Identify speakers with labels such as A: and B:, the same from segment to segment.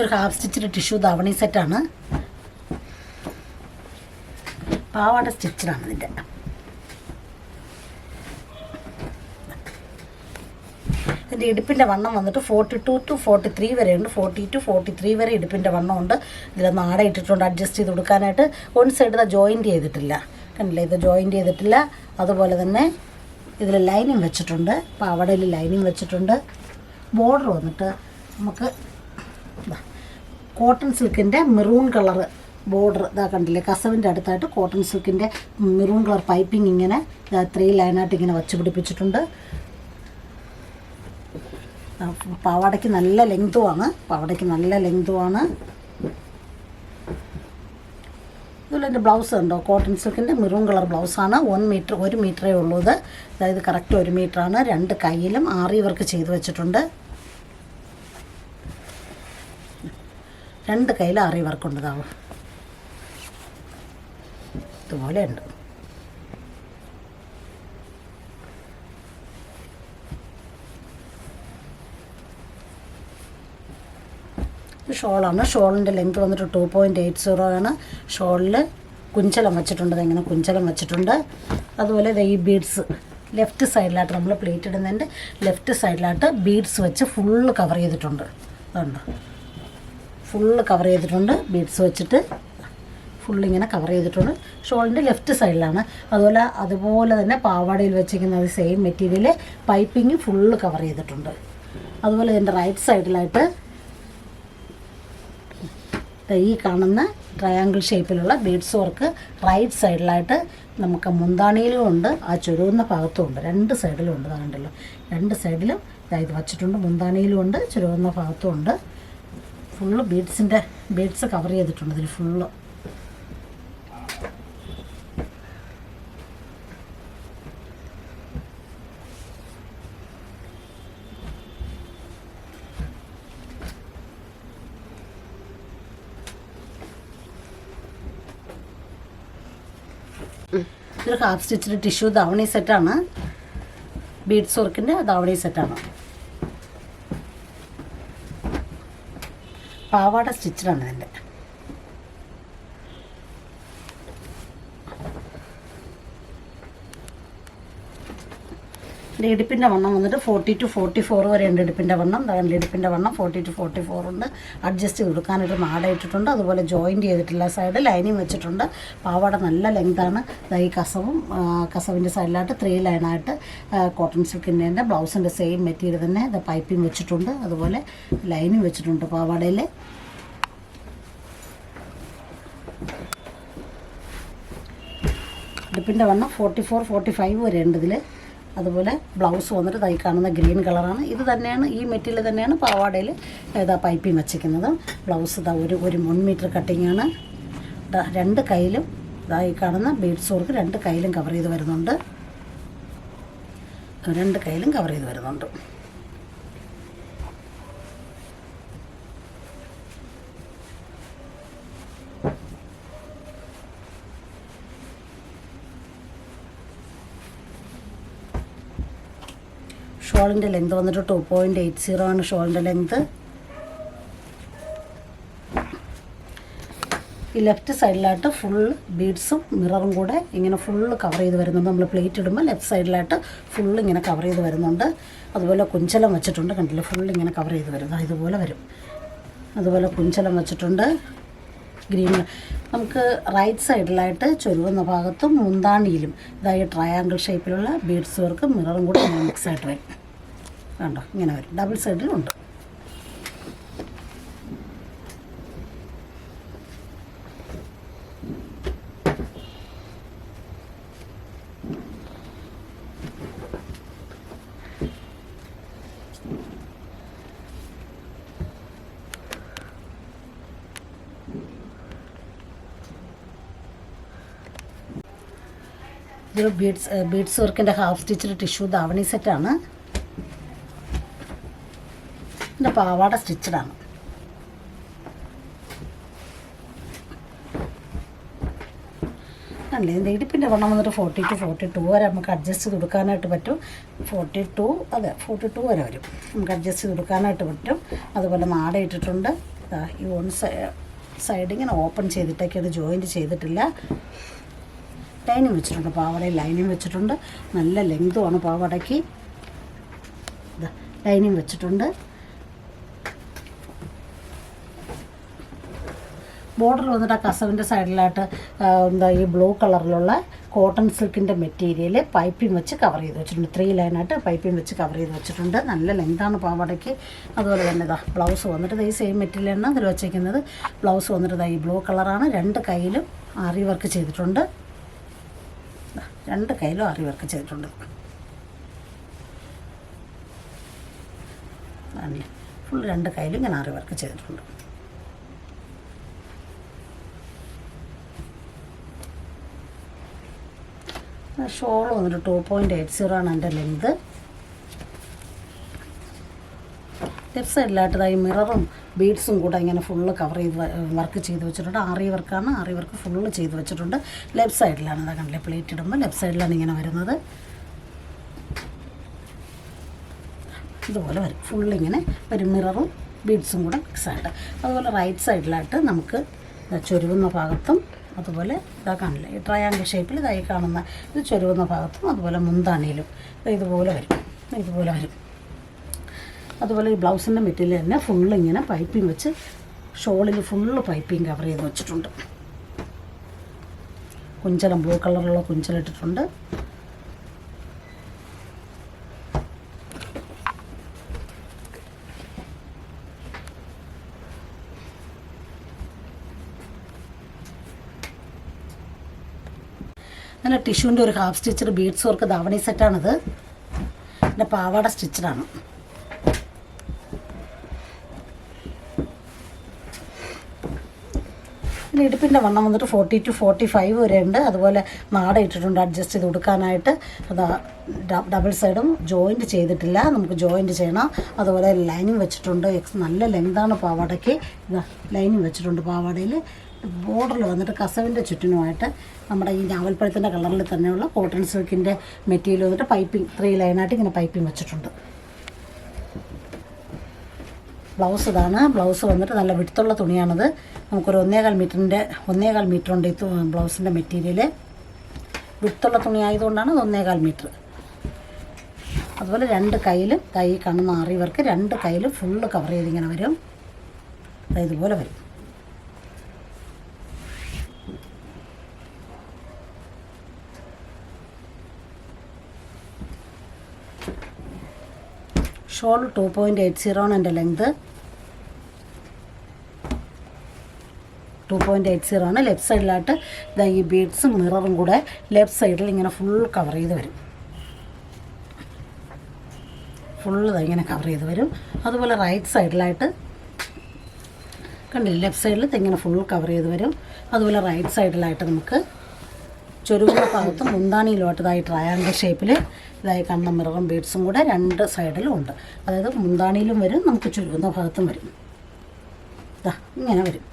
A: ഇതൊരു ഹാഫ് സ്റ്റിച്ചിന്റെ ടിഷ്യൂ ധാവണി സെറ്റാണ് പാവാട സ്റ്റിച്ചിലാണ് ഇതിന്റെ ഇതിന്റെ ഇടുപ്പിന്റെ വണ്ണം വന്നിട്ട് forty two two forty three വരെയുണ്ട്. ഫോർട്ടി ടു ഫോർട്ടി ത്രീ വരെ ഇടുപ്പിന്റെ വണ്ണം ഉണ്ട് ഇതിലൊന്ന് ആട ഇട്ടിട്ടുണ്ട്. അഡ്ജസ്റ്റ് ചെയ്ത് കൊടുക്കാനായിട്ട് വൺ സൈഡ് ഇത് ജോയിന്റ് ചെയ്തിട്ടില്ല. കണ്ടില്ലേ? ഇത് ജോയിന്റ് ചെയ്തിട്ടില്ല. അതുപോലെ തന്നെ ഇതിൽ ലൈനിങ് വെച്ചിട്ടുണ്ട്. പാവാടയിൽ ലൈനിങ് വെച്ചിട്ടുണ്ട്. ബോർഡർ വന്നിട്ട് നമുക്ക് കോട്ടൺ സിൽക്കിന്റെ മെറൂൺ കളർ ബോർഡർ ഇതാ കണ്ടില്ലേ? കസവിന്റെ അടുത്തായിട്ട് കോട്ടൺ സിൽക്കിന്റെ മെറൂൺ കളർ പൈപ്പിംഗ് ഇങ്ങനെ ത്രീ ലൈനായിട്ട് ഇങ്ങനെ വച്ച് പിടിപ്പിച്ചിട്ടുണ്ട്. പാവടയ്ക്ക് നല്ല ലെങ്തുമാണ് പാവാടയ്ക്ക് നല്ല ലെങ്തുമാണ് ഇതുപോലെ എന്റെ ബ്ലൗസ് ഉണ്ടോ? കോട്ടൺ സിൽക്കിന്റെ മെറൂൺ കളർ ബ്ലൗസാണ് വൺ മീറ്റർ ഒരു മീറ്ററേ ഉള്ളൂ ഇത്. അതായത് കറക്റ്റ് ഒരു മീറ്ററാണ് രണ്ട് കയ്യിലും ആറി വർക്ക് ചെയ്ത് വെച്ചിട്ടുണ്ട്. രണ്ട് കയ്യിൽ ആറി വർക്കുണ്ടതാവും ഇതുപോലെ ഉണ്ട് ഷോളാണ്. ഷോളിന്റെ ലെങ്ത് വന്നിട്ട് ടു പോയിന്റ് എയ്റ്റ് സീറോ ആണ്. ഷോളിൽ കുഞ്ചലം വെച്ചിട്ടുണ്ട്. ഇങ്ങനെ കുഞ്ചലം വെച്ചിട്ടുണ്ട്. അതുപോലെ ഈ ബീഡ്സ് ലെഫ്റ്റ് സൈഡിലായിട്ട് നമ്മൾ പ്ലേറ്റ് ഇടുന്നതിന്റെ ലെഫ്റ്റ് സൈഡിലായിട്ട് ബീഡ്സ് വെച്ച് ഫുള്ള് കവർ ചെയ്തിട്ടുണ്ട്. അതുണ്ട് ഫുള്ള് കവർ ചെയ്തിട്ടുണ്ട്. ബീഡ്സ് വെച്ചിട്ട് ഫുള്ളിങ്ങനെ കവർ ചെയ്തിട്ടുണ്ട്. ഷോളിന്റെ ലെഫ്റ്റ് സൈഡിലാണ് അതുപോലെ അതുപോലെ തന്നെ പാവാടയിൽ വെച്ചിരിക്കുന്ന same material piping full cover ചെയ്തിട്ടുണ്ട്. അതുപോലെ ഇതിന്റെ റൈറ്റ് സൈഡിലായിട്ട് ഈ കാണുന്ന ട്രയാങ്കിൾ ഷേപ്പിലുള്ള ബീഡ്സ് വർക്ക് റൈറ്റ് സൈഡിലായിട്ട് നമുക്ക് മുന്താണിയിലും ഉണ്ട് ആ ചുരുവുന്ന ഭാഗത്തും ഉണ്ട്. രണ്ട് സൈഡിലും ഉണ്ട് കണ്ടല്ലോ രണ്ട് സൈഡിലും ഇത് വച്ചിട്ടുണ്ട് മുന്താണിയിലും ഉണ്ട് ചുരുവുന്ന ഭാഗത്തും ഉണ്ട്. ഫുള്ള് ബീഡ്സിന്റെ ബീഡ്സ് കവർ ചെയ്തിട്ടുണ്ട് ഇതിൽ ഫുള്ള് ഹാഫ് സ്റ്റിച്ചിന്റെ ടിഷ്യൂ ദാവണി സെറ്റാണ് ബീഡ്സ് വർക്കിന്റെ ദാവണി സെറ്റാണ് പാവാട സ്റ്റിച്ചിലാണ് ഇതിന്റെ ഇതിന്റെ ഇടുപ്പിന്റെ വണ്ണം വന്നിട്ട് ഫോർട്ടി ടു ഫോർട്ടി ഫോർ വരെ ഉണ്ട് വണ്ണം. അതായത് ഇടുപ്പിന്റെ വണ്ണം ഫോർട്ടി ടു ഫോർട്ടി ഫോർ ഉണ്ട് അഡ്ജസ്റ്റ് കൊടുക്കാനായിട്ട് മാട ഇട്ടിട്ടുണ്ട്. അതുപോലെ ജോയിന്റ് ചെയ്തിട്ടുള്ള സൈഡ് ലൈനിങ് വെച്ചിട്ടുണ്ട്. പാവാട നല്ല ലെങ്താണ് ഈ കസവും കസവിന്റെ സൈഡിലായിട്ട് ത്രീ ലൈനായിട്ട് കോട്ടൺ സിൽക്കിന്റെ തന്നെ ബ്ലൗസിന്റെ സെയിം മെറ്റീരിയൽ തന്നെ ഇത് പൈപ്പിംഗ് വെച്ചിട്ടുണ്ട്. അതുപോലെ ലൈനിങ് വെച്ചിട്ടുണ്ട് പാവാടയിൽ ഇടുപ്പിന്റെ വണ്ണം ഫോർട്ടി ഫോർ ഫോർട്ടി ഫൈവ് വരെ ഉണ്ട് ഇതിൽ അതുപോലെ ബ്ലൗസ് വന്നിട്ട് തൈ കാണുന്ന ഗ്രീൻ കളറാണ്. ഇത് തന്നെയാണ് ഈ മെറ്റീരിയൽ തന്നെയാണ് പാവാടയിൽ ഇതാ പൈപ്പിംഗ് വെച്ചിരിക്കുന്നത്. ബ്ലൗസ് ഇതാ ഒരു ഒരു വൺ മീറ്റർ കട്ടിങ്ങാണ് രണ്ട് കയ്യിലും ഇതാ ഈ കാണുന്ന ബീഡ്സ് വർക്ക് രണ്ട് കയ്യിലും കവർ ചെയ്ത് വരുന്നുണ്ട്. രണ്ട് കയ്യിലും കവർ ചെയ്ത് വരുന്നുണ്ട്. ഷോളിന്റെ ലെങ്ത് വന്നിട്ട് ടു പോയിന്റ് എയ്റ്റ് സീറോ ആണ് ഷോളിന്റെ ലെങ്ത്. ഈ ലെഫ്റ്റ് സൈഡിലായിട്ട് ഫുൾ ബീഡ്സും മിററും കൂടെ ഇങ്ങനെ ഫുള്ള് കവർ ചെയ്ത് വരുന്നുണ്ട്. നമ്മൾ പ്ലേറ്റ് ഇടുമ്പോൾ ലെഫ്റ്റ് സൈഡിലായിട്ട് ഫുള്ള് ഇങ്ങനെ കവർ ചെയ്ത് വരുന്നുണ്ട്. അതുപോലെ കുഞ്ചലം വെച്ചിട്ടുണ്ട്. കണ്ടില്ല? ഫുള്ള് ഇങ്ങനെ കവർ ചെയ്ത് വരുന്നത് ഇതുപോലെ വരും. അതുപോലെ കുഞ്ചലം വെച്ചിട്ടുണ്ട്. ഗ്രീൻ നമുക്ക് റൈറ്റ് സൈഡിലായിട്ട് ചൊരുവുന്ന ഭാഗത്തും മുന്താണിയിലും. ഇതായി ട്രയാങ്കിൾ ഷേപ്പിലുള്ള ബീഡ്സ് വർക്കും മിററും കൂടെ മിക്സ് ആയിട്ട് വരും. കണ്ടോ ഇങ്ങനെ വരും. ഡബിൾ സൈഡിലും ഉണ്ട്. ഇതൊരു ബീഡ്സ് ബീഡ്സ് വർക്കിന്റെ ഹാഫ് സ്റ്റിച്ചിൽ ടിഷ്യൂ ധാവണി സെറ്റാണ് ഇതിന്റെ പാവാട സ്റ്റിച്ചഡാണ് അല്ലേ ഇതിന്റെ ഇടുപ്പിന്റെ വണ്ണം വന്നിട്ട് ഫോർട്ടി ടു ഫോർട്ടി ടു വരെ നമുക്ക് അഡ്ജസ്റ്റ് ചെയ്ത് കൊടുക്കാനായിട്ട് പറ്റും. ഫോർട്ടി ടു അതെ ഫോർട്ടി ടു വരെ വരും. നമുക്ക് അഡ്ജസ്റ്റ് ചെയ്ത് കൊടുക്കാനായിട്ട് പറ്റും. അതുപോലെ നാട ഇട്ടിട്ടുണ്ട്. ഈ വൺ സൈഡ് ഇങ്ങനെ ഓപ്പൺ ചെയ്തിട്ടൊക്കെ അത് ജോയിന്റ് ചെയ്തിട്ടില്ല. ലൈനും വെച്ചിട്ടുണ്ട് പാവടയിൽ ലൈനും വെച്ചിട്ടുണ്ട്. നല്ല ലെങ്തുമാണ് പാവടയ്ക്ക്. ലൈനും വെച്ചിട്ടുണ്ട്. ബോർഡർ വന്നിട്ട് ആ കസവിന്റെ സൈഡിലായിട്ട് എന്താ ഈ ബ്ലൂ കളറിലുള്ള കോട്ടൺ സിൽക്കിന്റെ മെറ്റീരിയൽ പൈപ്പിംഗ് വെച്ച് കവർ ചെയ്ത് വെച്ചിട്ടുണ്ട്. ത്രീ ലൈനായിട്ട് പൈപ്പിംഗ് വെച്ച് കവർ ചെയ്ത് വെച്ചിട്ടുണ്ട്. നല്ല ലെങ്താണ് പാവാടയ്ക്ക്. അതുപോലെ തന്നെ ഇതാ ബ്ലൗസ് വന്നിട്ട് ഈ സെയിം മെറ്റീരിയലാണ് അതിൽ വെച്ചേക്കുന്നത്. ബ്ലൗസ് വന്നിട്ട് ഈ ബ്ലൂ കളറാണ്. രണ്ട് കയ്യിലും ആറി വർക്ക് ചെയ്തിട്ടുണ്ട്. രണ്ട് കയ്യിലും ആറി വർക്ക് ചെയ്തിട്ടുണ്ട്. ഫുൾ രണ്ട് കയ്യിലും ഇങ്ങനെ ആറി വർക്ക് ചെയ്തിട്ടുണ്ട്. ഷോൾ വന്നിട്ട് ടു പോയിന്റ് എയ്റ്റ് സീറോ ആണ് എന്റെ ലെങ്ത്. ലെഫ്റ്റ് സൈഡിലായിട്ട് ഈ മിററും ബീഡ്സും കൂടെ ഇങ്ങനെ ഫുള്ള് കവർ ചെയ്ത് വർക്ക് ചെയ്ത് വെച്ചിട്ടുണ്ട്. ആറി വർക്കാണ്. ആറി വർക്ക് ഫുള്ള് ചെയ്ത് വെച്ചിട്ടുണ്ട്. ലെഫ്റ്റ് സൈഡിലാണ് ഇതാ കണ്ടില്ലേ പ്ലേറ്റ് ഇടുമ്പോൾ ലെഫ്റ്റ് സൈഡിലാണ് ഇങ്ങനെ വരുന്നത്. ഇതുപോലെ വരും. ഫുള്ളിങ്ങനെ ഒരു മിററും ബീഡ്സും കൂടെ മിക്സ് ആയിട്ട്. അതുപോലെ റൈറ്റ് സൈഡിലായിട്ട് നമുക്ക് ചൊരുവുന്ന ഭാഗത്തും അതുപോലെ ഇതാ കാണില്ല? ഈ ട്രയാങ്കിൾ ഷേപ്പിൽ ഇതായി കാണുന്ന ഇത് ചൊരുവുന്ന ഭാഗത്തും അതുപോലെ മുന്താണിയിലും. ഇതുപോലെ വരും. ഇതുപോലെ വരും. അതുപോലെ ഈ ബ്ലൗസിന്റെ മെറ്റീരിയൽ തന്നെ ഫുള്ള് ഇങ്ങനെ പൈപ്പിംഗ് വെച്ച് ഷോളിൽ ഫുള്ള് പൈപ്പിംഗ് കവർ ചെയ്ത് വെച്ചിട്ടുണ്ട്. കുഞ്ചലം ബ്ലൂ കളറുള്ള കുഞ്ചലിട്ടിട്ടുണ്ട്. നല്ല ടിഷ്യൂന്റെ ഒരു ഹാഫ് സ്റ്റിച്ചഡ് ബീഡ്സ് വർക്ക് ധാവണി സെറ്റാണിത് പിന്നെ പാവാട സ്റ്റിച്ചഡാണ് പിന്നെ ഇടുപ്പിന്റെ വണ്ണം വന്നിട്ട് ഫോർട്ടി ടു ഫോർട്ടി ഫൈവ് വരെ ഉണ്ട് അതുപോലെ നാട ഇട്ടിട്ടുണ്ട് അഡ്ജസ്റ്റ് ചെയ്ത് കൊടുക്കാനായിട്ട് ഡബിൾ സൈഡും ജോയിന്റ് ചെയ്തിട്ടില്ല. നമുക്ക് ജോയിന്റ് ചെയ്യണം. അതുപോലെ ലൈനിങ് വെച്ചിട്ടുണ്ട്. എക്സ് നല്ല ലെങ്താണ് പാവാടയ്ക്ക്. ലൈനിങ് വെച്ചിട്ടുണ്ട് പാവാടയിൽ ബോർഡറിൽ വന്നിട്ട് കസവിന്റെ ചുറ്റിനുമായിട്ട് നമ്മുടെ ഈ ഞാവൽപ്പഴത്തിന്റെ കളറിൽ തന്നെയുള്ള കോട്ടൺ സിൽക്കിന്റെ മെറ്റീരിയൽ വന്നിട്ട് പൈപ്പിംഗ് ത്രീ ലൈനായിട്ട് ഇങ്ങനെ പൈപ്പിംഗ് വെച്ചിട്ടുണ്ട്. ബ്ലൗസ് ഇതാണ്. ബ്ലൗസ് വന്നിട്ട് നല്ല വിടുത്തുള്ള തുണിയാണത്. നമുക്കൊരു ഒന്നേകാൽ മീറ്ററിന്റെ ഒന്നേകാൽ മീറ്റർ ഉണ്ട് ഈ ബ്ലൗസിന്റെ മെറ്റീരിയൽ വിടുത്തുള്ള തുണി ആയതുകൊണ്ടാണ് ഒന്നേകാൽ മീറ്റർ. അതുപോലെ രണ്ട് കയ്യിലും കൈ കാണുന്ന അറിയവർക്ക് രണ്ട് കയ്യിലും ഫുള്ള് കവർ ചെയ്തിങ്ങനെ വരും. ഇതുപോലെ വരും. Shawl two point eight zero ആണ് എന്റെ length two point eight zero ആണ്. ലെഫ്റ്റ് സൈഡിലായിട്ട് ഇതാ ഈ ബീഡ്സും മിററും കൂടെ ലെഫ്റ്റ് സൈഡിൽ ഇങ്ങനെ ഫുൾ കവർ ചെയ്ത് വരും. ഫുള്ള് ഇങ്ങനെ കവർ ചെയ്ത് വരും. അതുപോലെ റൈറ്റ് സൈഡിലായിട്ട് കണ്ടില്ല? ലെഫ്റ്റ് സൈഡിൽ ഇങ്ങനെ ഫുൾ കവർ ചെയ്ത് വരും. അതുപോലെ റൈറ്റ് സൈഡിലായിട്ട് നമുക്ക് ചുരുങ്ങുന്ന ഭാഗത്തും മുന്താണിയിലോട്ടതായി ട്രയാങ്കിൾ ഷേപ്പിൽ ഇതായി കണ്ണ മൃഗം ബീഡ്സും കൂടെ രണ്ട് സൈഡിലും ഉണ്ട്. അതായത് മുന്താണിയിലും വരും നമുക്ക് ചുരുങ്ങുന്ന ഭാഗത്തും വരും. ഇതാ ഇങ്ങനെ വരും.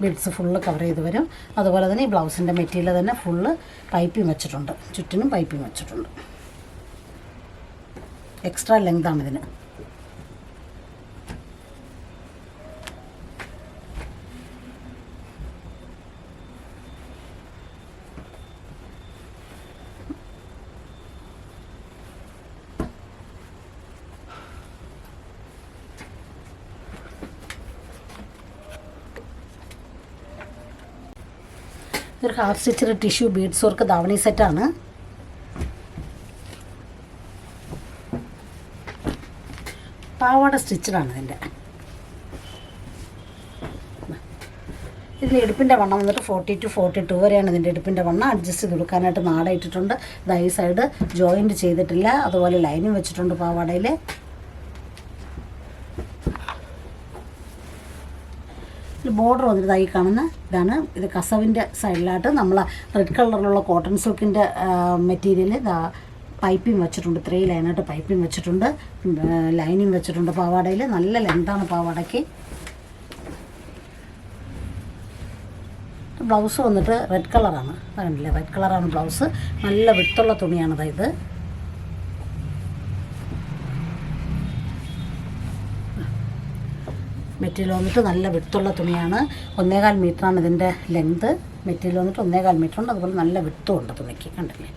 A: ബീഡ്സ് ഫുള്ള് കവർ ചെയ്ത് വരും. അതുപോലെ തന്നെ ഈ ബ്ലൗസിന്റെ മെറ്റീരിയൽ തന്നെ ഫുള്ള് പൈപ്പിംഗ് വെച്ചിട്ടുണ്ട്. ചുറ്റിനും പൈപ്പിംഗ് വെച്ചിട്ടുണ്ട്. എക്സ്ട്രാ ലെങ്താണ് ഇതിന് ഇതൊരു ഹാഫ് സ്റ്റിച്ചിൽ ടിഷ്യൂ ബീഡ്സ് വർക്ക് ധാവണി സെറ്റാണ് പാവാട സ്റ്റിച്ചഡാണ് ഇതിന്റെ ഇതിന്റെ ഇടുപ്പിന്റെ വണ്ണം വന്നിട്ട് ഫോർട്ടി ടു ഫോർട്ടി ടു വരെയാണ് ഇതിന്റെ ഇടുപ്പിന്റെ വണ്ണം. അഡ്ജസ്റ്റ് ചെയ്ത് കൊടുക്കാനായിട്ട് നാട ഇട്ടിട്ടുണ്ട്. ഇത് സൈഡ് ജോയിന്റ് ചെയ്തിട്ടില്ല. അതുപോലെ ലൈനും വെച്ചിട്ടുണ്ട് പാവാടയിൽ ബോർഡർ വന്നിട്ട് ഈ കാണുന്ന ഇതാണ്. ഇത് കസവിന്റെ സൈഡിലായിട്ട് നമ്മൾ റെഡ് കളറിലുള്ള കോട്ടൺ സിൽക്കിന്റെ മെറ്റീരിയൽ ഇതാ പൈപ്പിംഗ് വെച്ചിട്ടുണ്ട്. ഇത്രയും ലൈനായിട്ട് പൈപ്പിംഗ് വെച്ചിട്ടുണ്ട്. ലൈനിങ് വെച്ചിട്ടുണ്ട്. പാവാടയിൽ നല്ല ലെങ്താണ് പാവാടയ്ക്ക് ബ്ലൗസ് വന്നിട്ട് റെഡ് കളറാണ് കണ്ടില്ലേ? റെഡ് കളറാണ് ബ്ലൗസ്. നല്ല വിട്ടുള്ള തുണിയാണ് ഇത്. മെറ്റീരിയൽ നല്ല വിട്ടുള്ള തുണിയാണ്. ഒന്നേകാൽ മീറ്ററാണ് ഇതിന്റെ ലെങ്ത് മെറ്റീരിയൽ ഒന്നേകാൽ മീറ്റർ ഉണ്ട് അതുപോലെ നല്ല വിട്ടും ഉണ്ട് തുണിക്ക്. കണ്ടില്ലേ?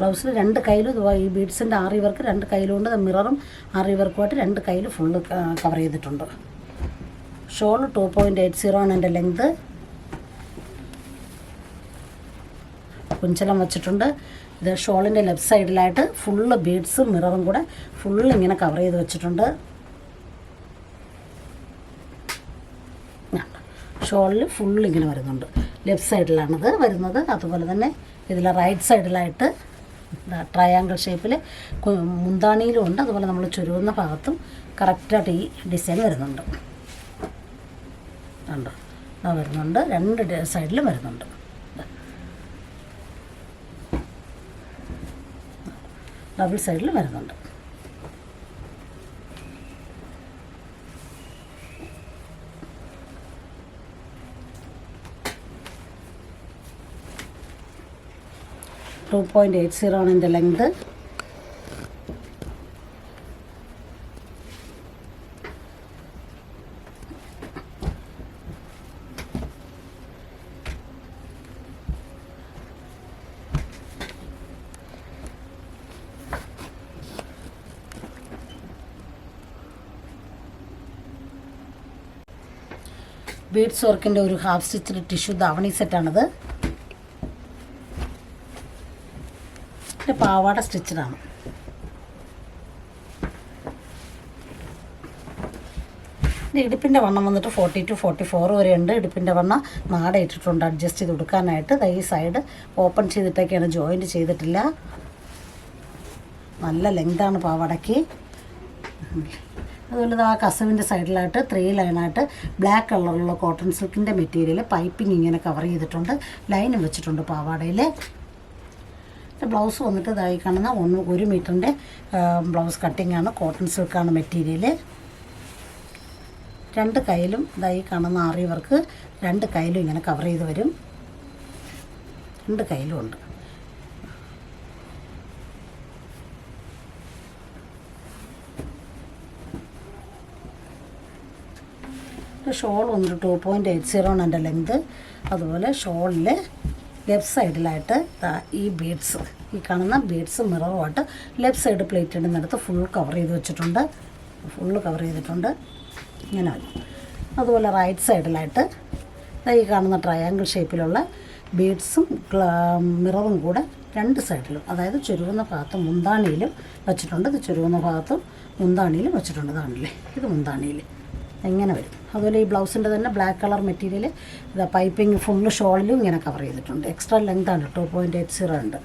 A: ബ്ലൗസിൽ രണ്ട് കയ്യിലും ഈ ബീഡ്സിന്റെ ആറി വർക്ക് രണ്ട് കയ്യിലുണ്ട് മിററും ആറി വർക്കുമായിട്ട് രണ്ട് കയ്യിൽ ഫുള്ള് കവർ ചെയ്തിട്ടുണ്ട്. Shawl two point eight zero ആണ് എന്റെ ലെങ്ത്. കുഞ്ചലം വെച്ചിട്ടുണ്ട്. ഇത് ഷോളിന്റെ ലെഫ്റ്റ് സൈഡിലായിട്ട് ഫുള്ള് ബീഡ്സും മിററും കൂടെ ഫുള്ള് ഇങ്ങനെ കവർ ചെയ്ത് വെച്ചിട്ടുണ്ട്. ഷോളിൽ ഫുള്ള് ഇങ്ങനെ വരുന്നുണ്ട്. ലെഫ്റ്റ് സൈഡിലാണിത് വരുന്നത്. അതുപോലെ തന്നെ ഇതിൽ റൈറ്റ് സൈഡിലായിട്ട് ട്രയാങ്കിൾ ഷേപ്പിൽ മുന്താണിയിലും ഉണ്ട്. അതുപോലെ നമ്മൾ ചുരുവുന്ന ഭാഗത്തും കറക്റ്റായിട്ട് ഈ ഡിസൈൻ വരുന്നുണ്ട്. കണ്ടോ ഇതാ വരുന്നുണ്ട്. രണ്ട് സൈഡിലും വരുന്നുണ്ട്. ഡബിൾ സൈഡിൽ വരുന്നുണ്ട്. ടു പോയിന്റ് എയ്റ്റ് സീറോ ആണ് എന്റെ ലെങ്ത് ബീഡ്സ് വർക്കിന്റെ ഒരു ഹാഫ് സ്റ്റിച്ചിൽ ടിഷ്യൂ ധാവണി സെറ്റാണിത്. പാവാട സ്റ്റിച്ചഡാണ് ഇത് ഇടുപ്പിന്റെ വണ്ണം വന്നിട്ട് ഫോർട്ടി ടു ഫോർട്ടി ഫോർ വരെ ഉണ്ട്. ഇടുപ്പിന്റെ വണ്ണം നാടെ ഇട്ടിട്ടുണ്ട്. അഡ്ജസ്റ്റ് ചെയ്ത് കൊടുക്കാനായിട്ട് ഈ സൈഡ് ഓപ്പൺ ചെയ്തിട്ടൊക്കെയാണ് ജോയിന്റ് ചെയ്തിട്ടില്ല. നല്ല ലെങ്താണ് പാവാടയ്ക്ക്. അതുപോലെ ആ കസവിന്റെ സൈഡിലായിട്ട് ത്രീ ലൈനായിട്ട് ബ്ലാക്ക് കളറിലുള്ള കോട്ടൺ സിൽക്കിന്റെ മെറ്റീരിയൽ പൈപ്പിംഗ് ഇങ്ങനെ കവർ ചെയ്തിട്ടുണ്ട്. ലൈനും വെച്ചിട്ടുണ്ട് പാവാടയിൽ ബ്ലൗസ് വന്നിട്ട് ഇതായി കാണുന്ന ഒന്ന് ഒരു മീറ്ററിന്റെ ബ്ലൗസ് കട്ടിങ്ങാണ് കോട്ടൺ സിൽക്കാണ് മെറ്റീരിയൽ രണ്ട് കയ്യിലും ഇതായി കാണുന്ന ആറിയവർക്ക് രണ്ട് കയ്യിലും ഇങ്ങനെ കവർ ചെയ്ത് വരും. രണ്ട് കയ്യിലും ഉണ്ട്. ഷോൾ വന്നിട്ട് ടു പോയിന്റ് എയ്റ്റ് സീറോ ആണ് എന്റെ ലെങ്ത് അതുപോലെ ഷോളിൽ ലെഫ്റ്റ് സൈഡിലായിട്ട് ഈ ബീഡ്സ് ഈ കാണുന്ന ബീഡ്സ് മിററുമായിട്ട് ലെഫ്റ്റ് സൈഡ് പ്ലേറ്റ് ഇടുന്നിടത്ത് ഫുൾ കവർ ചെയ്ത് വെച്ചിട്ടുണ്ട്. ഫുള്ള് കവർ ചെയ്തിട്ടുണ്ട്. ഇങ്ങനെ. അതുപോലെ റൈറ്റ് സൈഡിലായിട്ട് ഈ കാണുന്ന ട്രയാങ്കിൾ ഷേപ്പിലുള്ള ബീഡ്സും മിററും കൂടെ രണ്ട് സൈഡിലും അതായത് ചുരുവുന്ന ഭാഗത്തും മുന്താണിയിലും വെച്ചിട്ടുണ്ട്. ഇത് ചുരുവുന്ന ഭാഗത്തും മുന്താണിയിലും വെച്ചിട്ടുണ്ട്. ഇതാണല്ലേ? ഇത് മുന്താണിയിൽ എങ്ങനെ വരും. അതുപോലെ ഈ ബ്ലൗസിന്റെ തന്നെ ബ്ലാക്ക് കളർ മെറ്റീരിയൽ ഇതാ പൈപ്പിംഗ് ഫുള്ള് ഷോളിലും ഇങ്ങനെ കവർ ചെയ്തിട്ടുണ്ട്. എക്സ്ട്രാ ലെങ്ത് ആണ് ടു പോയിന്റ് എയ്റ്റ് സീറോ ഉണ്ട്.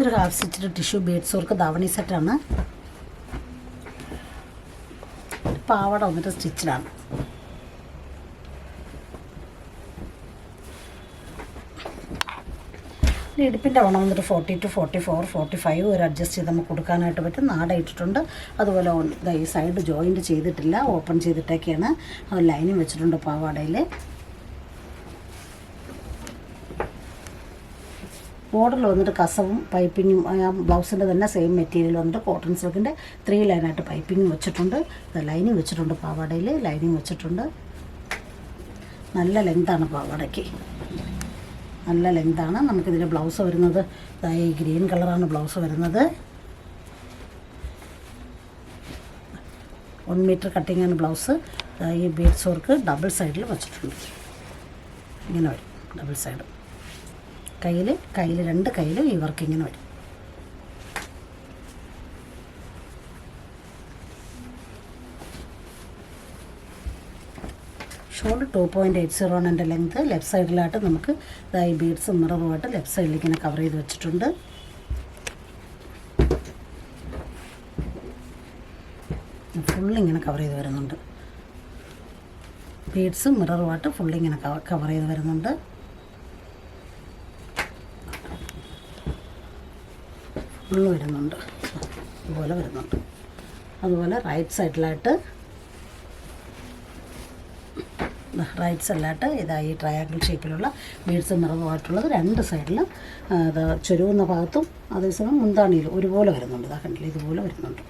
A: ഇതൊരു ഹാഫ് സ്റ്റിച്ചിട്ട് ടിഷ്യൂ ബീഡ്സ് വർക്ക് ധാവണി സെറ്റാണ് പാവാട വന്നിട്ട് സ്റ്റിച്ചിലാണ്. ഇടുപ്പിന്റെ വണ്ണം വന്നിട്ട് forty two forty four forty five ഒരു അഡ്ജസ്റ്റ് ചെയ്ത് നമുക്ക് കൊടുക്കാനായിട്ട് പറ്റും. നാട ഇട്ടിട്ടുണ്ട്. അതുപോലെ ഈ സൈഡ് ജോയിന്റ് ചെയ്തിട്ടില്ല ഓപ്പൺ ചെയ്തിട്ടൊക്കെയാണ്. ലൈനിങ് ലൈനും വെച്ചിട്ടുണ്ട് പാവാടയിൽ. ബോർഡറിൽ വന്നിട്ട് കസവും പൈപ്പിങ്ങും ആ ബ്ലൗസിന്റെ തന്നെ സെയിം മെറ്റീരിയൽ വന്നിട്ട് കോട്ടൺ സിൽക്കിന്റെ ത്രീ ലൈനായിട്ട് പൈപ്പിങ്ങും വെച്ചിട്ടുണ്ട്. ലൈനിങ് വെച്ചിട്ടുണ്ട് പാവാടയിൽ ലൈനിങ് വെച്ചിട്ടുണ്ട്. നല്ല ലെങ്താണ് പാവാടയ്ക്ക്. നല്ല ലെങ്താണ് നമുക്കിതിന്റെ ബ്ലൗസ് വരുന്നത്. ഈ ഗ്രീൻ കളറാണ് ബ്ലൗസ് വരുന്നത്. വൺ മീറ്റർ കട്ടിങ്ങാണ് ബ്ലൗസ് ഈ ബീഡ്സ് വർക്ക് ഡബിൾ സൈഡിൽ വെച്ചിട്ടുണ്ട്. ഇങ്ങനെ വരും ഡബിൾ സൈഡ് കയ്യിൽ കയ്യിൽ രണ്ട് കയ്യിലും ഈ വർക്ക് ഇങ്ങനെ വരും. Shawl two point eight zero ആണ് എന്റെ ലെങ്ത് ലെഫ്റ്റ് സൈഡിലായിട്ട് നമുക്ക് ഇതായി ബീഡ്സും മിററുമായിട്ട് ലെഫ്റ്റ് സൈഡിൽ ഇങ്ങനെ കവർ ചെയ്ത് വെച്ചിട്ടുണ്ട്. ഫുള്ളിങ്ങനെ കവർ ചെയ്ത് വരുന്നുണ്ട്. ബീഡ്സും മിററുമായിട്ട് ഫുള്ളിങ്ങനെ കവർ ചെയ്ത് വരുന്നുണ്ട്. ഫുള്ള് വരുന്നുണ്ട്. ഇതുപോലെ വരുന്നുണ്ട്. അതുപോലെ റൈറ്റ് സൈഡിലായിട്ട് റൈറ്റ് സൈഡിലായിട്ട് ഇതായി ഈ ട്രയാങ്കിൾ ഷേപ്പിലുള്ള ബീഡ്സ് നിറവായിട്ടുള്ളത് രണ്ട് അത് ചുരുവുന്ന ഭാഗത്തും അതേസമയം മുന്താണിയിലും ഒരുപോലെ വരുന്നുണ്ട്. ഇതാ കണ്ടില്ല? ഇതുപോലെ വരുന്നുണ്ട്.